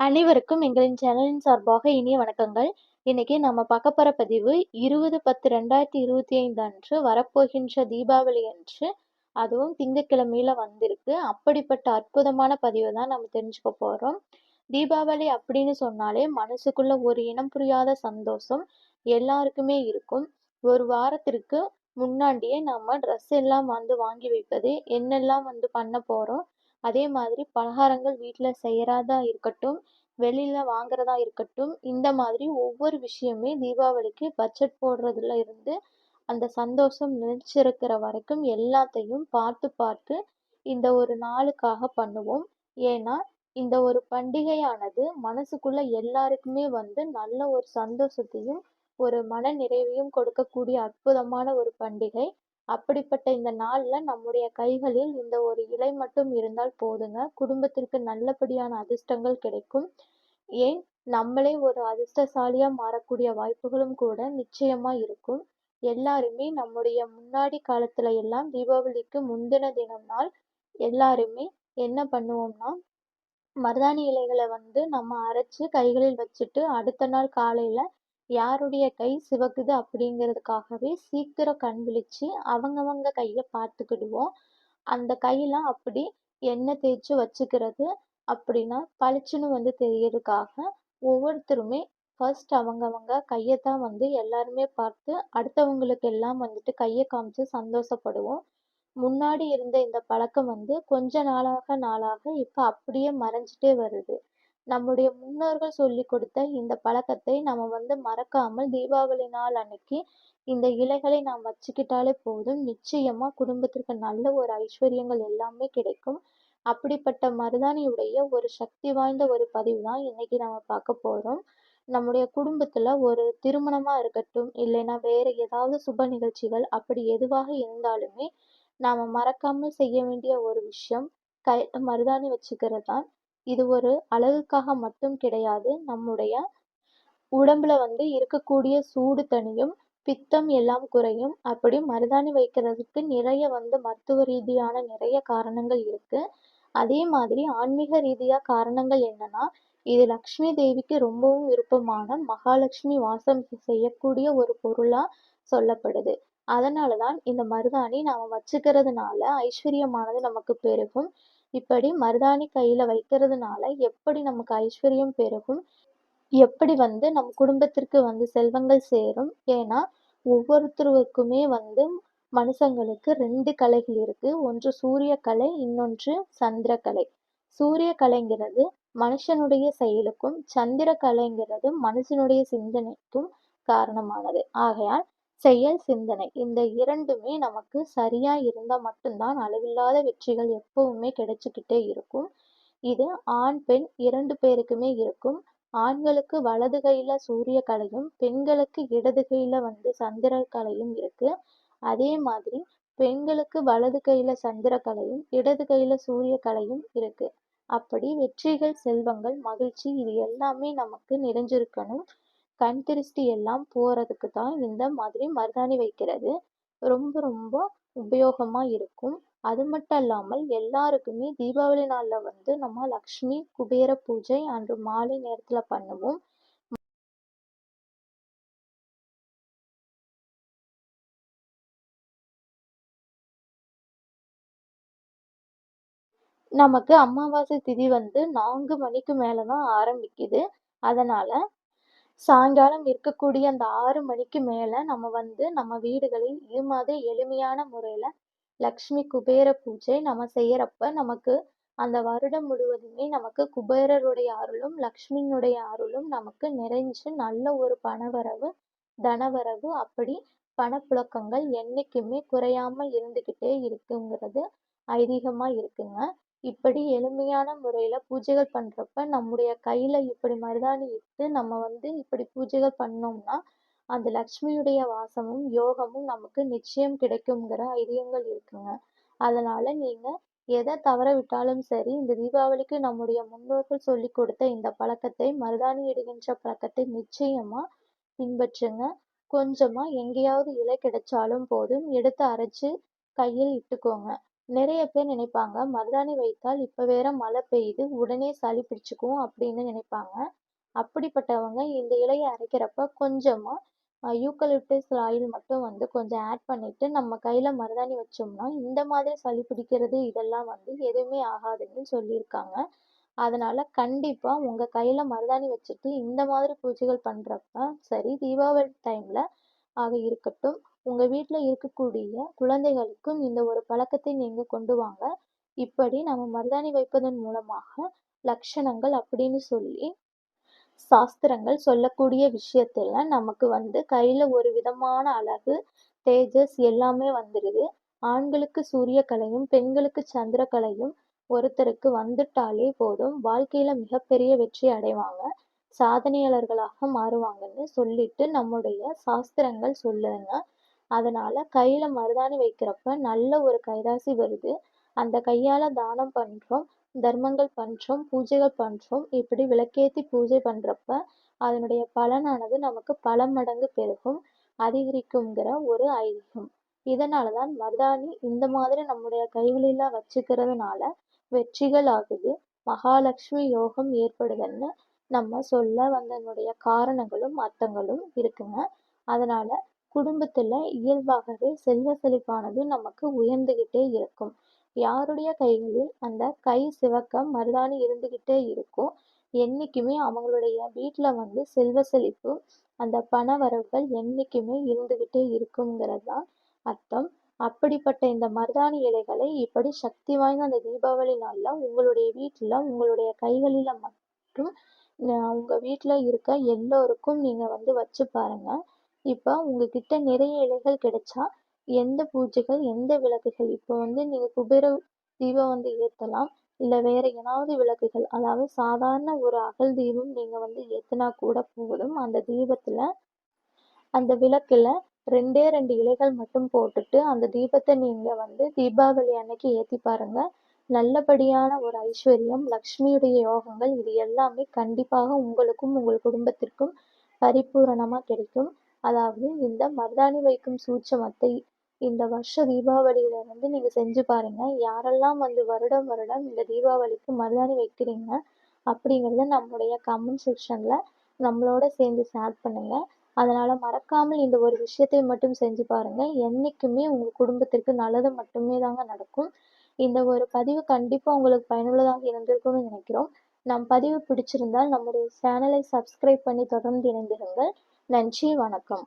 அனைவருக்கும் எங்களின் சேனலின் சார்பாக இனிய வணக்கங்கள். இன்னைக்கு நம்ம பார்க்க பதிவு இருபது பத்து ரெண்டாயிரத்தி இருபத்தி ஐந்து அன்று வரப்போகின்ற தீபாவளி அன்று அதுவும் திங்கட்கிழமையில வந்திருக்கு. அப்படிப்பட்ட அற்புதமான பதிவை தான் நம்ம தெரிஞ்சுக்க போறோம். தீபாவளி அப்படின்னு சொன்னாலே மனசுக்குள்ள ஒரு இனம் புரியாத சந்தோஷம் எல்லாருக்குமே இருக்கும். ஒரு வாரத்திற்கு முன்னாடியே நம்ம ட்ரெஸ் எல்லாம் வந்து வாங்கி வைப்பது, என்னெல்லாம் வந்து பண்ண போறோம் அதே மாதிரி பலகாரங்கள் வீட்டில் செய்யறதா இருக்கட்டும், வெளியில் வாங்குறதா இருக்கட்டும், இந்த மாதிரி ஒவ்வொரு விஷயமே தீபாவளிக்கு பட்ஜெட் போடுறதுல இருந்து அந்த சந்தோஷம் நிலைச்சிருக்கிற வரைக்கும் எல்லாத்தையும் பார்த்து பார்த்து இந்த ஒரு நாளுக்காக பண்ணுவோம். ஏன்னா இந்த ஒரு பண்டிகையானது மனசுக்குள்ள எல்லாருக்குமே வந்து நல்ல ஒரு சந்தோஷத்தையும், ஒரு மன நிறைவையும் கொடுக்கக்கூடிய அற்புதமான ஒரு பண்டிகை. அப்படிப்பட்ட இந்த நாள்ல நம்முடைய கைகளில் இந்த ஒரு இலை மட்டும் இருந்தால் போதுங்க. குடும்பத்திற்கு நல்லபடியான அதிர்ஷ்டங்கள் கிடைக்கும். ஏன்? நம்மளே ஒரு அதிர்ஷ்டசாலியா மாறக்கூடிய வாய்ப்புகளும் கூட நிச்சயமா இருக்கும். எல்லாருமே நம்முடைய முன்னாடி காலத்துல எல்லாம் தீபாவளிக்கு முந்தின தினம் நாள் எல்லாருமே என்ன பண்ணுவோம்னா மருதாணி இலைகளை வந்து நம்ம அரைச்சு கைகளில் வச்சுட்டு அடுத்த நாள் காலையில யாருடைய கை சிவக்குது அப்படிங்கிறதுக்காகவே சீக்கிரம் கண் விழிச்சு அவங்கவங்க கையை பார்த்துக்கிடுவோம். அந்த கையெல்லாம் அப்படி எண்ணெய் தேய்ச்சி வச்சுக்கிறது அப்படின்னா பளிச்சுன்னு வந்து தெரியறதுக்காக ஒவ்வொருத்தருமே ஃபர்ஸ்ட் அவங்கவங்க கையை தான் வந்து எல்லாருமே பார்த்து அடுத்தவங்களுக்கு எல்லாம் வந்துட்டு கையை காமிச்சு சந்தோஷப்படுவோம். முன்னாடி இருந்த இந்த பழக்கம் வந்து கொஞ்ச நாளாக நாளாக இப்போ அப்படியே மறைஞ்சிட்டே வருது. நம்முடைய முன்னோர்கள் சொல்லி கொடுத்த இந்த பழக்கத்தை நம்ம வந்து மறக்காமல் தீபாவளி நாள் அன்னைக்கு இந்த இலைகளை நாம் வச்சுக்கிட்டாலே போதும். நிச்சயமா குடும்பத்திற்கு நல்ல ஒரு ஐஸ்வர்யங்கள் எல்லாமே கிடைக்கும். அப்படிப்பட்ட மருதாணியுடைய ஒரு சக்தி வாய்ந்த ஒரு பதிவு தான் இன்னைக்கு நம்ம பார்க்க போறோம். நம்முடைய குடும்பத்துல ஒரு திருமணமா இருக்கட்டும் இல்லைன்னா வேற ஏதாவது சுப நிகழ்ச்சிகள் அப்படி எதுவாக இருந்தாலுமே நாம மறக்காமல் செய்ய வேண்டிய ஒரு விஷயம் கை மருதாணி வச்சுக்கிறது தான். இது ஒரு அழகுக்காக மட்டும் கிடையாது. நம்முடைய உடம்புல வந்து இருக்கக்கூடிய சூடு தணியும் பித்தம் எல்லாம் குறையும். அப்படி மருதாணி வைக்கிறதுக்கு நிறைய வந்து மருத்துவ ரீதியான நிறைய காரணங்கள் இருக்கு. அதே மாதிரி ஆன்மீக ரீதியா காரணங்கள் என்னன்னா இது லக்ஷ்மி தேவிக்கு ரொம்பவும் விருப்பமான மகாலட்சுமி வாசம் செய்யக்கூடிய ஒரு பொருளா சொல்லப்படுது. அதனாலதான் இந்த மருதாணி நாம வச்சுக்கிறதுனால ஐஸ்வர்யமானது நமக்கு பெருகும். இப்படி மருதாணி கையில வைக்கிறதுனால எப்படி நமக்கு ஐஸ்வர்யம் பெருகும்? எப்படி வந்து நம் குடும்பத்திற்கு வந்து செல்வங்கள் சேரும்? ஏன்னா ஒவ்வொருத்தருக்குமே வந்து மனுஷங்களுக்கு ரெண்டு கலைகள் இருக்கு. ஒன்று சூரிய கலை இன்னொன்று சந்திர கலை. சூரிய கலைங்கிறது மனுஷனுடைய செயலுக்கும் சந்திர கலைங்கிறது மனுஷனுடைய சிந்தனைக்கும் காரணமானது. ஆகையால் செயல் சிந்தனை. இந்த இரண்டுமே நமக்கு சரியா இருந்தா மட்டும்தான் அளவில்லாத வெற்றிகள் எப்பவுமே கிடைச்சுக்கிட்டே இருக்கும். இது ஆண் பெண் இரண்டு பேருக்குமே இருக்கும். ஆண்களுக்கு வலது கையில சூரிய கலையும் பெண்களுக்கு இடது கையில வந்து சந்திர கலையும் இருக்கு. அதே மாதிரி பெண்களுக்கு வலது கையில சந்திர கலையும் இடது கையில சூரிய கலையும் இருக்கு. அப்படி வெற்றிகள் செல்வங்கள் மகிழ்ச்சி இது எல்லாமே நமக்கு நிறைஞ்சிருக்கணும். கண் திருஷ்டி எல்லாம் போறதுக்கு தான் இந்த மாதிரி மருதாணி வைக்கிறது. ரொம்ப ரொம்ப உபயோகமா இருக்கும். அது மட்டும் இல்லாமல் எல்லாருக்குமே தீபாவளி நாள்ல வந்து நம்ம லக்ஷ்மி குபேர பூஜை அன்று மாலை நேரத்துல பண்ணுவோம். நமக்கு அமாவாசை திதி வந்து நான்கு மணிக்கு மேலே தான் ஆரம்பிக்குது. அதனால சாயங்காலம் இருக்கக்கூடிய அந்த ஆறு மணிக்கு மேலே நம்ம வந்து நம்ம வீடுகளில் இது மாதிரி எளிமையான முறையில் லக்ஷ்மி குபேர பூஜை நம்ம செய்யறப்ப நமக்கு அந்த வருடம் முழுவதுமே நமக்கு குபேரருடைய அருளும் லக்ஷ்மியினுடைய அருளும் நமக்கு நிறைஞ்சு நல்ல ஒரு பணவரவு தனவரவு அப்படி பணப்புழக்கங்கள் என்றைக்குமே குறையாமல் இருந்துக்கிட்டே இருக்குங்கிறது ஐதீகமாக இருக்குங்க. இப்படி எளிமையான முறையில பூஜைகள் பண்றப்ப நம்முடைய கையில இப்படி மருதாணி இட்டு நம்ம வந்து இப்படி பூஜைகள் பண்ணோம்னா அந்த லக்ஷ்மியுடைய வாசமும் யோகமும் நமக்கு நிச்சயம் கிடைக்குங்கிற ஐதீகங்கள் இருக்குங்க. அதனால நீங்க எதை தவற விட்டாலும் சரி இந்த தீபாவளிக்கு நம்முடைய முன்னோர்கள் சொல்லி கொடுத்த இந்த பழக்கத்தை மருதாணி இடுகின்ற பழக்கத்தை நிச்சயமா பின்பற்றுங்க. கொஞ்சமா எங்கேயாவது இலை கிடைச்சாலும் போதும் எடுத்து அரைச்சு கையில் இட்டுக்கோங்க. நிறைய பேர் நினைப்பாங்க மருதாணி வைத்தால் இப்போ வேற மழை பெய்யுது உடனே சளி பிடிச்சிக்கும் அப்படின்னு நினைப்பாங்க. அப்படிப்பட்டவங்க இந்த இலையை அரைக்கிறப்ப கொஞ்சமாக யூக்கலிப்டஸ் ஆயில் மட்டும் வந்து கொஞ்சம் ஆட் பண்ணிட்டு நம்ம கையில் மருதாணி வச்சோம்னா இந்த மாதிரி சளி பிடிக்கிறது இதெல்லாம் வந்து எதுவுமே ஆகாதுன்னு சொல்லியிருக்காங்க. அதனால கண்டிப்பாக உங்கள் கையில் மருதாணி வச்சுட்டு இந்த மாதிரி பூஜைகள் பண்ணுறப்ப சரி தீபாவளி டைமில் ஆக இருக்கட்டும் உங்கள் வீட்டில் இருக்கக்கூடிய குழந்தைகளுக்கும் இந்த ஒரு பழக்கத்தை நீங்கள் கொண்டு வாங்க. இப்படி நம்ம மருதாணி வைப்பதன் மூலமாக லக்ஷணங்கள் அப்படின்னு சொல்லி சாஸ்திரங்கள் சொல்லக்கூடிய விஷயத்துல நமக்கு வந்து கையில் ஒரு விதமான அழகு தேஜஸ் எல்லாமே வந்துடுது ஆண்களுக்கு சூரிய கலையும் பெண்களுக்கு சந்திர கலையும் ஒருத்தருக்கு வந்துட்டாலே போதும். வாழ்க்கையில மிகப்பெரிய வெற்றி அடைவாங்க. சாதனையாளர்களாக மாறுவாங்கன்னு சொல்லிட்டு நம்முடைய சாஸ்திரங்கள் சொல்லுதுங்க. அதனால கையில மருதாணி வைக்கிறப்ப நல்ல ஒரு கைராசி வருது. அந்த கையால தானம் பண்றோம் தர்மங்கள் பண்றோம் பூஜைகள் பண்றோம். இப்படி விளக்கேத்தி பூஜை பண்றப்ப அதனுடைய பலனானது நமக்கு பல மடங்கு பெருகும். அதிகரிக்குங்கிற ஒரு ஐதீகம். இதனாலதான் மருதாணி இந்த மாதிரி நம்முடைய கைகளில வச்சுக்கிறதுனால வெற்றிகள் ஆகுது. மகாலட்சுமி யோகம் ஏற்படுதுன்னு நம்ம சொல்ல வந்தனுடைய காரணங்களும் அர்த்தங்களும் இருக்குங்க. அதனால குடும்பத்துல இயல்பாகவே செல்வ செழிப்பானது நமக்கு உயர்ந்துகிட்டே இருக்கும். யாருடைய கைகளில் அந்த கை சிவக்க மருதாணி இருந்துகிட்டே இருக்கோ என்னைக்குமே அவங்களுடைய வீட்டில் வந்து செல்வ செழிப்பு அந்த பண வரவுகள் என்னைக்குமே இருந்துகிட்டே இருக்குங்கிறது தான் அர்த்தம். அப்படிப்பட்ட இந்த மருதாணி இலைகளை இப்படி சக்தி வாய்ந்த அந்த தீபாவளி நாளில் உங்களுடைய வீட்டில் உங்களுடைய கைகளில் மட்டும் உங்கள் வீட்டில் இருக்க எல்லோருக்கும் நீங்கள் வந்து வச்சு பாருங்கள் இப்போ உங்ககிட்ட நிறைய இலைகள் கிடைச்சா எந்த பூஜைகள் எந்த விளக்குகள்? இப்போ வந்து நீங்கள் குபேர தீபம் வந்து ஏற்றலாம் இல்லை வேற ஏதாவது விளக்குகள். அதாவது சாதாரண ஒரு அகல் தீபம் நீங்கள் வந்து ஏற்றினா கூட போதும். அந்த தீபத்தில் அந்த விளக்கில் ரெண்டே ரெண்டு இலைகள் மட்டும் போட்டுட்டு அந்த தீபத்தை நீங்கள் வந்து தீபாவளி அன்னைக்கு ஏற்றி பாருங்க. நல்லபடியான ஒரு ஐஸ்வர்யம் லக்ஷ்மியுடைய யோகங்கள் இது எல்லாமே கண்டிப்பாக உங்களுக்கும் உங்கள் குடும்பத்திற்கும் பரிபூரணமாக கிடைக்கும். அதாவது இந்த மருதாணி வைக்கும் சூட்சமத்தை இந்த வருஷ தீபாவளியில வந்து நீங்கள் செஞ்சு பாருங்க. யாரெல்லாம் வந்து வருடம் வருடம் இந்த தீபாவளிக்கு மருதாணி வைக்கிறீங்க அப்படிங்கிறத நம்மளுடைய கமெண்ட் செக்ஷன்ல நம்மளோட சேர்ந்து ஷேர் பண்ணுங்க. அதனால மறக்காமல் இந்த ஒரு விஷயத்தை மட்டும் செஞ்சு பாருங்க. என்றைக்குமே உங்கள் குடும்பத்திற்கு நல்லது மட்டுமே தாங்க நடக்கும். இந்த ஒரு பதிவு கண்டிப்பாக உங்களுக்கு பயனுள்ளதாக இருந்திருக்கும்னு நினைக்கிறோம். நம் பதிவு பிடிச்சிருந்தால் நம்முடைய சேனலை சப்ஸ்கிரைப் பண்ணி தொடர்ந்து இணைந்திருங்கள். நன்றி வணக்கம்.